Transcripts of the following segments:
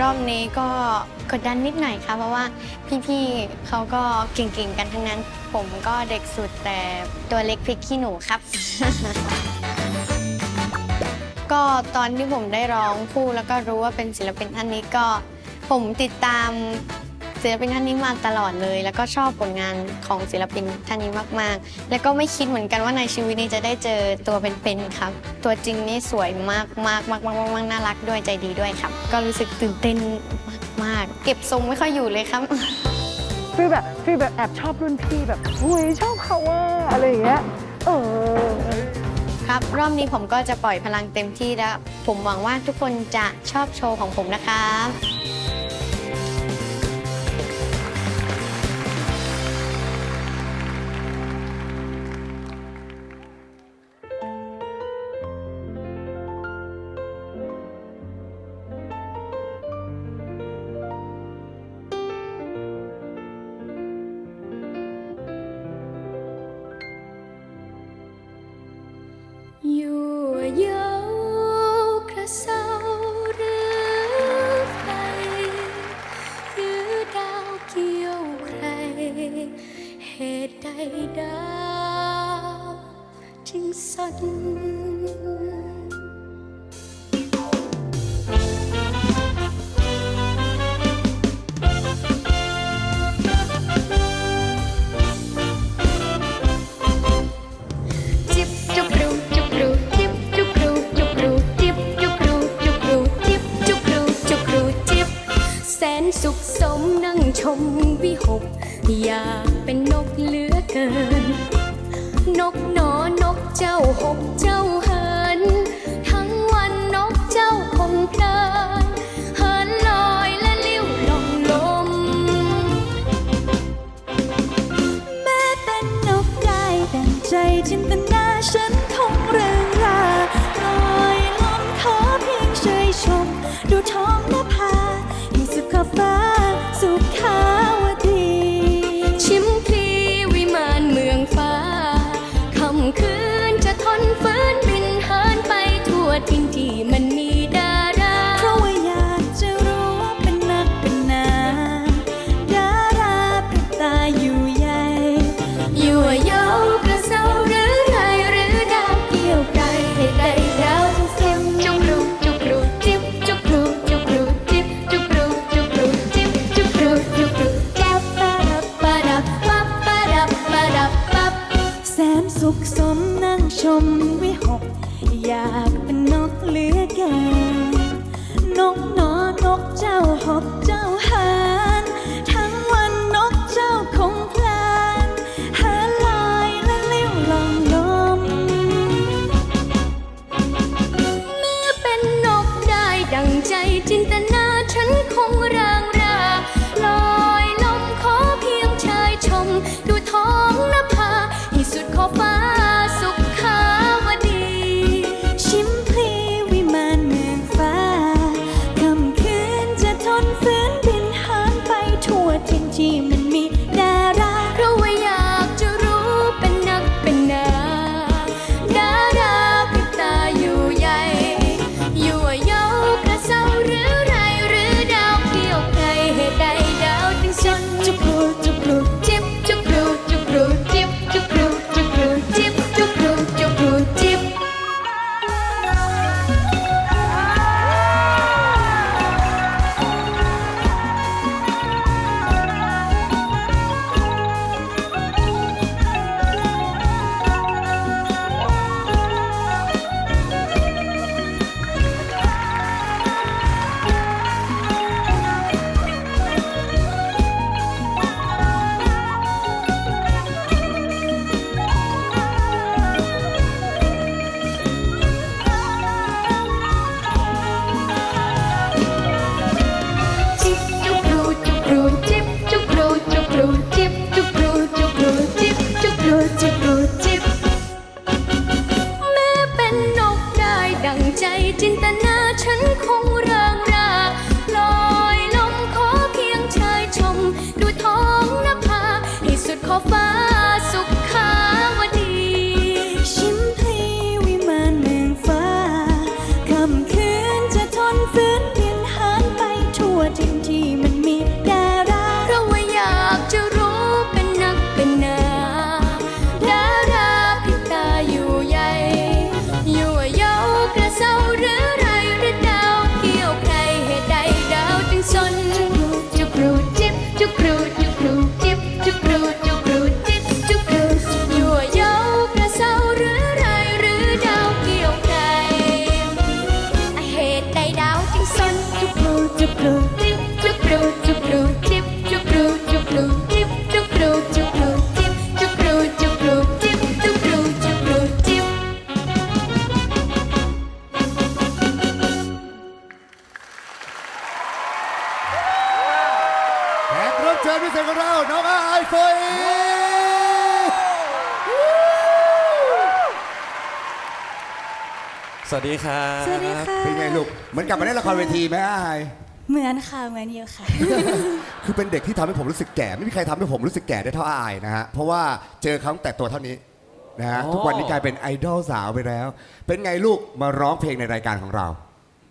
รอบนี้ก็กดดันนิดหน่อยค่ะ เพราะว่าพี่ๆเขาก็เก่งๆกันทั้งนั้น ผมก็เด็กสุดแต่ตัวเล็กพริกขี้หนูครับ ก็ตอนที่ผมได้ร้องคู่แล้วก็รู้ว่าเป็นศิลปินท่านนี้ก็ผมติดตาม ศิลปินท่านนี้มาตลอดเลย แล้วก็ชอบผลงานของศิลปินท่านนี้มากๆ แล้วก็ไม่คิดเหมือนกันว่าในชีวิตนี้จะได้เจอตัวเป็นๆครับ ตัวจริงนี่สวยมากมากมากมากมากมากน่ารักด้วยใจดีด้วยครับ ก็รู้สึกตื่นเต้นมากๆ เก็บทรงไม่ค่อยอยู่เลยครับฟีลแบบฟีลแบบแอบชอบรุ่นพี่แบบอุ้ยชอบเขาว่าอะไรอย่างเงี้ยเออครับรอบนี้ผมก็จะปล่อยพลังเต็มที่แล้ว ผมหวังว่าทุกคนจะชอบโชว์ของผมนะครับ เหตุใด ชิญพิเศษของเรา น้องอาไอโฟอีสวัสดีครับสวัสดีค่ะ เป็นไงลูก เหมือนกลับมาเล่นละครเวทีไหมอาไอเหมือนค่ะเหมือนอยู่ค่ะ คือเป็นเด็กที่ทำให้ผมรู้สึกแก่ ไม่มีใครทำให้ผมรู้สึกแก่ได้เท่าอาไอนะฮะ เพราะว่าเจอเขาตั้งแต่ตัวเท่านี้นะฮะ ทุกวันนี้กลายเป็นไอดอลสาวไปแล้ว เป็นไงลูกมาร้องเพลงในรายการของเรา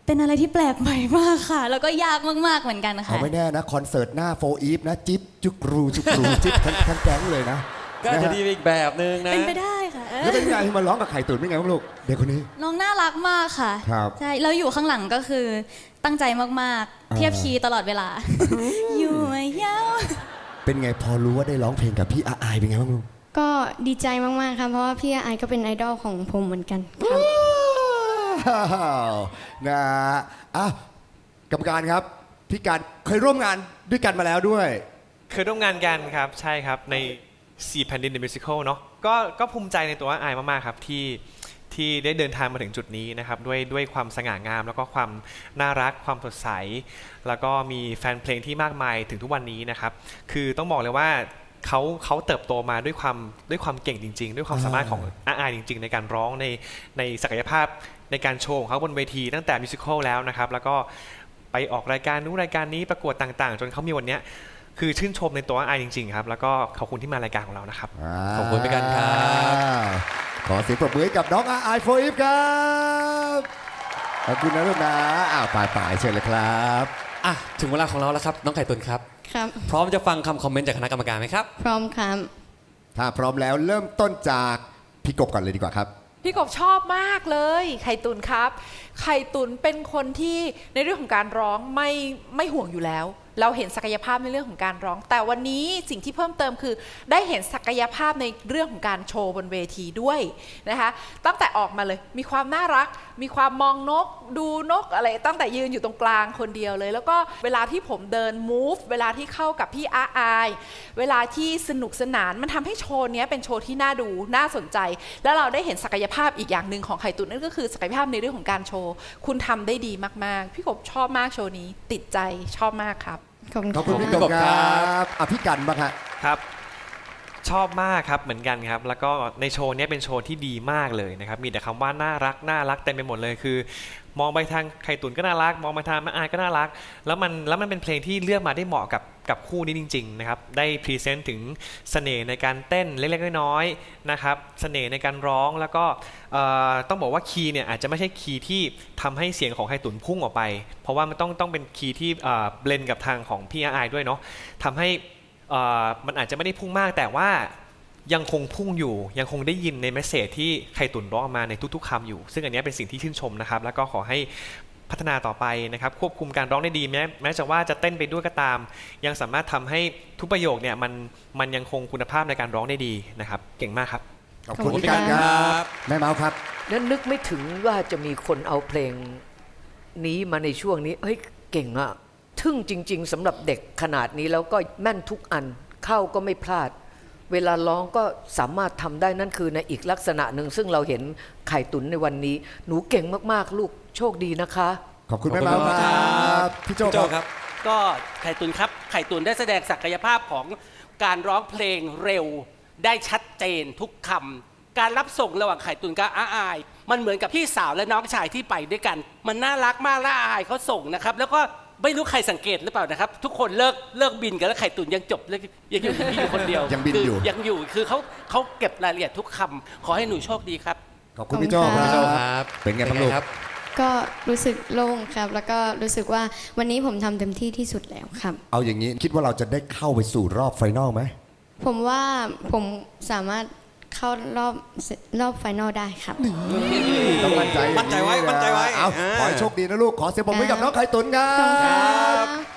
เป็นอะไรที่แปลกใหม่มากค่ะ แล้วก็ยากมากๆเหมือนกันค่ะ เอาไม่แน่นะ คอนเสิร์ตหน้าโฟอีฟนะ จิ๊บจุกรูจุกรูจิ๊บทั้งทั้งแก๊งเลยนะก็อาจจะนฮดีไปอีกแบบนึงนะ เป็นไปได้ค่ะเออแล้วเป็นไงที่มาร้องกับไข่ตุ๋นเป็นไงบ้างลูกเด็กคนนี้ น้องน่ารักมากค่ะครับใช่เราอยู่ข้างหลังก็คือตั้งใจมากอ่าๆเทียบคีย์ตลอดเวลา อยู่มายาวเป็นไงพอรู้ว่าได้ร้องเพลงกับพี่อาไอเป็นไงบ้างลูกก็ดีใจมากๆครับเพราะว่าพี่ไอก็เป็นไอดอลของผมเหมือนกันครับว้าวนะอะกรรมการครับพี่การเคยร่วมงานด้วยกันมาแล้วด้วย เคยร่วมงานกันครับใช่ครับใน4แผ่นดิน The Musical เนาะก็ก็ภูมิใจในตัวอายมากๆครับที่ที่ได้เดินทางมาถึงจุดนี้นะครับด้วยด้วยความสง่างาม แล้วก็ความน่ารักความสดใส แล้วก็มีแฟนเพลงที่มากมายถึงทุกวันนี้นะครับ คือต้องบอกเลยว่า เขาเขาเติบโตมาด้วยความด้วยความเก่งจริง ๆ ด้วยความสามารถของอาอายจริง ๆ ในการร้องในในศักยภาพในการโชว์ของเขาบนเวทีตั้งแต่มิวสิควลแล้วนะครับ แล้วก็ไปออกรายการนู้นรายการนี้ประกวดต่างๆ จนเขามีวันเนี้ยคือชื่นชมในตัวไอายจริง ๆ ครับ แล้วก็ขอบคุณที่มารายการของเรานะครับ ขอบคุณเป็นกันครับ ขอเสียงปรบมือให้กับน้องอาไอโฟอีฟครับ ขอบคุณนะลูกนะอ้าวปลายปลายๆเชิญเลยครับอะถึงเวลาของเราแล้วครับ น้องไข่ตุนครับ ครับ พร้อมจะฟังคำคอมเมนต์จากคณะกรรมการไหมครับ พร้อมครับ ถ้าพร้อมแล้วเริ่มต้นจากพี่กบก่อนเลยดีกว่าครับ พี่กบชอบมากเลย ไข่ตุนครับ ไข่ตุนเป็นคนที่ในเรื่องของการร้องไม่ไม่ห่วงอยู่แล้ว เราเห็นศักยภาพในเรื่องของการร้อง แต่วันนี้สิ่งที่เพิ่มเติมคือ ได้เห็นศักยภาพในเรื่องของการโชว์บนเวทีด้วยนะคะตั้งแต่ออกมาเลยมีความน่ารัก มีความมองนก ดูนกอะไรตั้งแต่ยืนอยู่ตรงกลางคนเดียวเลย แล้วก็เวลาที่ผมเดิน move เวลาที่เข้ากับพี่อาอายเวลาที่สนุกสนานมันทำให้โชว์นี้เป็นโชว์ที่น่าดูน่าสนใจ แล้วเราได้เห็นศักยภาพอีกอย่างหนึ่งของไข่ตุ๋นนั่นก็คือศักยภาพในเรื่องของการโชว์ คุณทำได้ดีมากๆ พี่กบชอบมากโชว์นี้ ติดใจชอบมากครับ ขอบคุณขอบคุณครับพี่กบครับอะพี่กันบ้างฮะครับ ชอบมากครับเหมือนกันครับ แล้วก็ในโชว์เนี้ยเป็นโชว์ที่ดีมากเลยนะครับ มีแต่คำว่าน่ารักน่ารักเต็มไปหมดเลยคือ มองไปทางไข่ตุ๋นก็น่ารัก มองไปทางมะอายก็น่ารัก แล้วมันแล้วมันเป็นเพลงที่เลือกมาได้เหมาะกับ กับคู่นี้จริงๆนะครับได้พรีเซนต์ถึงเสน่ห์ในการเต้นเล็กๆน้อยๆนะครับเสน่ห์ในการร้องแล้วก็ต้องบอกว่าคีย์เนี่ยอาจจะไม่ใช่คีย์ที่ทำให้เสียงของไข่ตุ๋นพุ่งออกไป เพราะว่ามันต้องต้องเป็นคีย์ที่เบลนกับทางของพี่อาอายด้วยเนาะทำให้มันอาจจะไม่ได้พุ่งมากแต่ว่ายังคงพุ่งอยู่ยังคงได้ยินในเมสเซจที่ไข่ตุนร้องออกมาในทุกๆคำอยู่ ซึ่งอันนี้เป็นสิ่งที่ชื่นชมนะครับ แล้วก็ขอให้ พัฒนาต่อไปนะครับควบคุมการร้องได้ดีแม้แม้จะว่าจะเต้นไปด้วยก็ตาม ยังสามารถทำให้ทุกประโยคเนี่ยมันมันยังคงคุณภาพในการร้องได้ดีนะครับ เก่งมากครับขอบคุณพี่กันครับแม่เมาส์ครับนั้นนึกไม่ถึงว่าจะมีคนเอาเพลงนี้มาในช่วงนี้เฮ้ยเก่งอะทึ่งจริง ๆสำหรับเด็กขนาดนี้แล้วก็แม่นทุกอันเข้าก็ไม่พลาด เวลาร้องก็สามารถทำได้นั่นคือในอีกลักษณะหนึ่งซึ่งเราเห็นไข่ตุนในวันนี้ หนูเก่งมากๆลูก โชคดีนะคะ ขอบคุณแม่เมาส์ครับพี่โจพี่โจคครัรับบก็ไข่ตุนครับ ไข่ตุนได้แสดงศักยภาพของการร้องเพลงเร็วได้ชัดเจนทุกคำการรับส่งระหว่างไข่ตุนกับอาอาย มันเหมือนกับพี่สาวและน้องชายที่ไปด้วยกัน มันน่ารักมากและอาอายเขาส่งนะครับ แล้วก็ไม่รู้ใครสังเกตหรือเปล่านะครับ ทุกคนเลิกเลิกบินกันแล้วไข่ตุนยังจบเลยยังอยู่ที่พี่อยู่คนเดียวยังบินคือยู่ยังอยู่คือเขาเขาเก็บรายละเอียดทุกคำขอให้หนูโชคดีครับขอบคุณพี่โจขอบคุณคพี่โจรับครับ เป็นไงบ้างลูกครับ ก็รู้สึกโล่งครับ แล้วก็รู้สึกว่าวันนี้ผมทำเต็มที่ที่สุดแล้วครับ เอาอย่างนี้คิดว่าเราจะได้เข้าไปสู่รอบไฟนอลไหมผมว่าผมสามารถเข้ารอบรอบไฟนอลได้ครับ ต้องมั่นใจอย่างมั่นใจไว้มั่นใจไว้เอาอ่าขอให้โชคดีนะลูกขอเสียงปรบมือให้กับน้องไข่ตุ๋นครัขอบคุณครับ